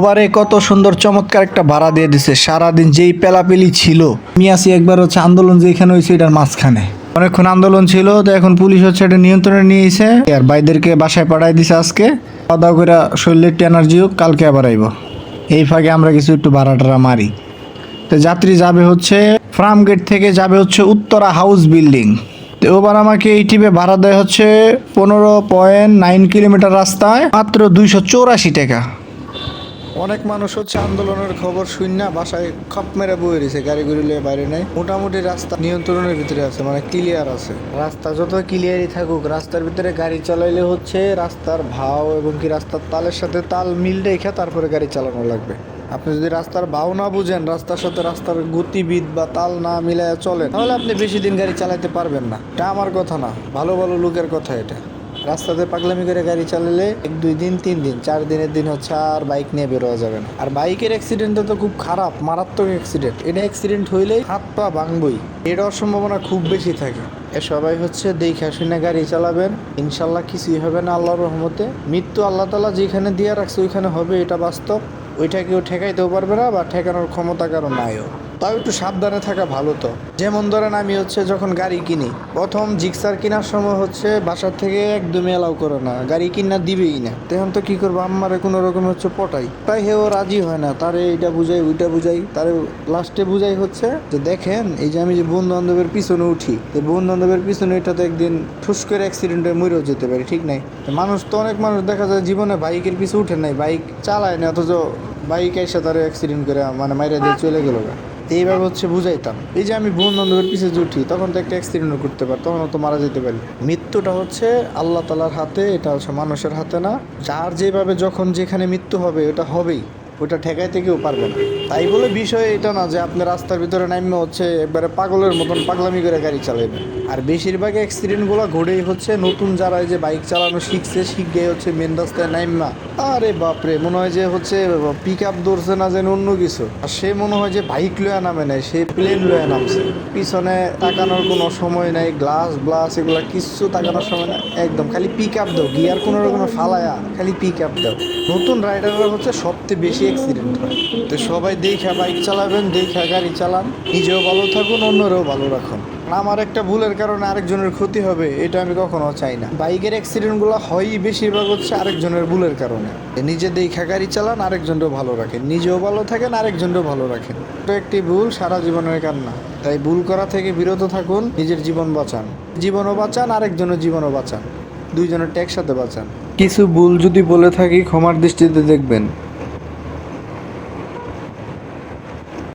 ওভারে কত সুন্দর চমৎকার একটা ভাড়া দিয়ে দিছে। সারাদিন যেই পেলাপেলি ছিল। মিয়াসি একবার হচ্ছে আন্দোলন যেখানে হয়েছে এটার মাঝখানে। অনেকক্ষণ আন্দোলন ছিল, তো এখন পুলিশ হচ্ছে এটা নিয়ন্ত্রণে নিয়েছে আর ভাইদেরকে বাসায় পাঠাই দিছে আজকে। খাওয়া দাওয়া করে শরীরের এনার্জি হোক, কালকে আবার আইব। এই ফাঁকে আমরা কিছু একটু ভাড়াটারা মারি। তো যাত্রী যাবে হচ্ছে, ফার্ম গেট থেকে যাবে হচ্ছে উত্তরা হাউস বিল্ডিং তো এবার আমাকে এই টিপে ভাড়া দেয় হচ্ছে পনেরো পয়েন্ট নাইন কিলোমিটার রাস্তায়, মাত্র দুইশো চৌরাশি টাকা। অনেক মানুষ হচ্ছে আন্দোলনের খবর শুন বাসায় খপ মেরে বয়ে রয়েছে, গাড়ি গুড়ি লিয়ে বাইরে নেই। মোটামুটি রাস্তা নিয়ন্ত্রণের ভিতরে আছে মানে ক্লিয়ার আছে। রাস্তা যত ক্লিয়ারই থাকুক, রাস্তার ভিতরে গাড়ি চালাইলে হচ্ছে রাস্তার ভাও এবং কি রাস্তার তালের সাথে তাল মিল রেখে তারপরে গাড়ি চালানো লাগবে। আপনি যদি রাস্তার ভাও না বুঝেন, রাস্তার সাথে রাস্তার গতিবিদ বা তাল না মিলায় চলেন, তাহলে আপনি বেশি দিন গাড়ি চালাতে পারবেন না। এটা আমার কথা না, ভালো ভালো লোকের কথা এটা। রাস্তাতে পাগলামি করে গাড়ি চালালে এক, দুই দিন, তিন দিন, চার দিনের দিন হচ্ছে আর বাইক নিয়ে বেরোয়া যাবে না। আর বাইকের অ্যাক্সিডেন্টটা তো খুব খারাপ, মারাত্মক অ্যাক্সিডেন্ট এটা অ্যাক্সিডেন্ট হইলেই হাত পা ভাঙবই। এটার সম্ভাবনা খুব বেশি থাকে। এ সবাই হচ্ছে দেখে শুনে গাড়ি চালাবেন। ইনশাল্লাহ কিছুই হবে না আল্লাহর রহমতে। মৃত্যু আল্লাহ তালা যেখানে দিয়ে রাখছে, ওইখানে হবে, এটা বাস্তব। ওইটা কেউ ঠেকাইতেও পারবে না বা ঠেকানোর ক্ষমতা কারও নাইও। তাও একটু সাবধানে থাকা ভালো তো। যেমন ধরেন আমি হচ্ছে যখন গাড়ি কিনি, প্রথম জিক্সার কেনার সময় হচ্ছে বাসার থেকে একদমই এলাও করে না, গাড়ি কিনা দিবেই না। তখন তো কি করব, আম্মারে কোনো রকম হচ্ছে পটাই। তাই হেও রাজি হয় না, তারে এইটা বুঝাই, ওইটা বুঝাই। তারে লাস্টে বুঝাই হচ্ছে যে দেখেন, এই যে আমি যে বন্ধু বান্ধবের পিছনে উঠি তো বন্ধু বান্ধবের পিছনে এটা তো একদিন ঠুস করে অ্যাক্সিডেন্টে মরেও যেতে পারে, ঠিক নাই? মানুষ তো অনেক মানুষ দেখা যায় জীবনে বাইকের পিছু উঠে নাই, বাইক চালায় না, অথচ বাইক এসে তারা অ্যাক্সিডেন্ট করে মানে মাইরা দিয়ে চলে গেল এইভাবে হচ্ছে বুঝাইতাম। এই যে আমি বন্ধু বান্ধবের পিছিয়ে উঠি, তখন তো একটা অ্যাক্সিডেন্ট করতে পারি তখন তো মারা যেতে পারি। মৃত্যুটা হচ্ছে আল্লাহ তালার হাতে, এটা হচ্ছে মানুষের হাতে না। যার যেভাবে যখন যেখানে মৃত্যু হবে এটা হবেই। ওটা ঠেকাইতে কেউ পারবে না। তাই বলে বিষয় এটা না যে আপনি রাস্তার ভিতরে নামে হচ্ছে একবারে পাগলের মতন পাগলামি করে গাড়ি চালাবেন আর বেশিরভাগ অ্যাক্সিডেন্টগুলো ঘটেই হচ্ছে নতুন যারা এই যে বাইক চালানো শিখছে, শিখে হচ্ছে মেন রাস্তায় নাইমা আরে বাপরে, মনে হয় যে হচ্ছে পিক আপ ধরছে না যেন অন্য কিছু। আর সে মনে হয় যে বাইক লয়া নামে নাই, সে প্লেন লয়া নামছে। পিছনে তাকানোর কোনো সময় নাই গ্লাস ব্লাস এগুলা কিচ্ছু তাকানোর সময় নাই। একদম, খালি পিক আপ দাও, গিয়ার কোনো রকম ফালায়া, খালি পিক আপ দাও। নতুন রাইডাররা হচ্ছে সবচেয়ে বেশি অ্যাক্সিডেন্ট হয়। তো সবাই দেখা বাইক চালাবেন, দেখা গাড়ি চালান, নিজেও ভালো থাকুন, অন্যরাও ভালো রাখুন। আমার একটা ভুলের কারণে আরেকজনের ক্ষতি হবে, এটা আমি কখনো চাই না। বাইকের অ্যাক্সিডেন্টগুলো হয়ই বেশিরভাগ হচ্ছে আরেকজনের ভুলের কারণে। নিজে দেখা গাড়ি চালান আরেকজনও ভালো রাখেন নিজেও ভালো থাকেন আরেকজনও ভালো রাখেন। তো একটি ভুল সারা জীবনের কান্না। তাই ভুল করা থেকে বিরত থাকুন, নিজের জীবন বাঁচান। জীবনও বাঁচান, আরেকজনের জীবনও বাঁচান। দুইজনের ট্যাক্স সাথে বাঁচান। কিছু ভুল যদি বলে থাকি, ক্ষমার দৃষ্টিতে দেখবেন।